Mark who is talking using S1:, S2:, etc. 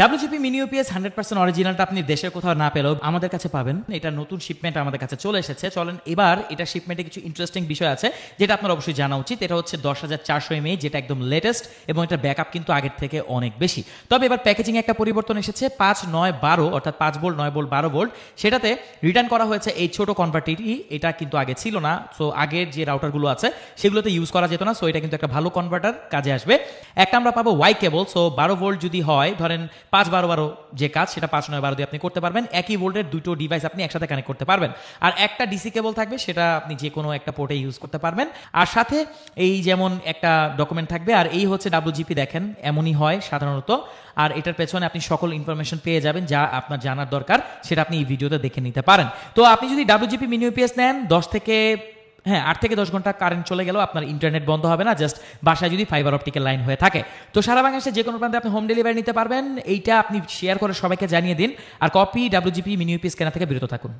S1: WGP mini UPS hundred percent অরিজিনালটা আপনি দেশের কোথাও না পেলেও আমাদের কাছে পাবেন। এটা নতুন শিপমেন্ট আমাদের কাছে চলে এসেছে। চলেন এবার এটা শিপমেন্টে কিছু ইন্টারেস্টিং বিষয় আছে, যেটা আপনার অবশ্যই জানা উচিত। এটা হচ্ছে দশ হাজার চারশো এমএ যেটা একদম লেটেস্ট এবং এটা ব্যাকআপ কিন্তু আগের থেকে অনেক বেশি। তবে এবার প্যাকেজিং একটা পরিবর্তন এসেছে, পাঁচ নয় বারো, অর্থাৎ পাঁচ বোল্ট নয় বোল্ট বারো বোল্ট সেটাতে রিটার্ন করা হয়েছে এই ছোট কনভার্টারটি এটা কিন্তু আগে ছিল না সো আগের যে রাউটারগুলো আছে, সেগুলোতে ইউজ করা যেত না সো এটা কিন্তু একটা ভালো কনভার্টার কাজে আসবে। একটা আমরা পাবো ওয়াই কেবল সো বারো ভোল্ট যদি হয়, ধরেন পাঁচ বারো বারো যে কাজ, সেটা পাঁচ নয় বারো দিয়ে আপনি করতে পারবেন। একই ভোল্টের দুটো ডিভাইস আপনি একসাথে কানেক্ট করতে পারবেন। আর একটা ডিসি কেবল থাকবে, সেটা আপনি যে কোনো একটা পোর্টে ইউজ করতে পারবেন। আর সাথে এই যেমন একটা ডকুমেন্ট থাকবে, আর এই হচ্ছে ডাব্লিউজিপি দেখেন, এমনই হয় সাধারণত। আর এটার পেছনে আপনি সকল ইনফরমেশন পেয়ে যাবেন, যা আপনার জানার দরকার, সেটা আপনি এই ভিডিওতে দেখে নিতে পারেন। তো আপনি যদি ডাব্লিউজিপি মিনি ইউপিএস নেন, দশ থেকে হ্যাঁ আট থেকে দশ ঘণ্টা কারেন্ট চলে গেলেও আপনার ইন্টারনেট বন্ধ হবে না জাস্ট বাসায় যদি ফাইবার অপটিকের লাইন হয়ে থাকে। তো সারা বাংলাদেশে যে কোনো প্রান্তে আপনি হোম ডেলিভারি নিতে পারবেন, এইটা আপনি শেয়ার করে সবাইকে জানিয়ে দিন, আর কপি ডাব্লিউজিপি মিনিউপি স্ক্যানার থেকে বিরত থাকুন।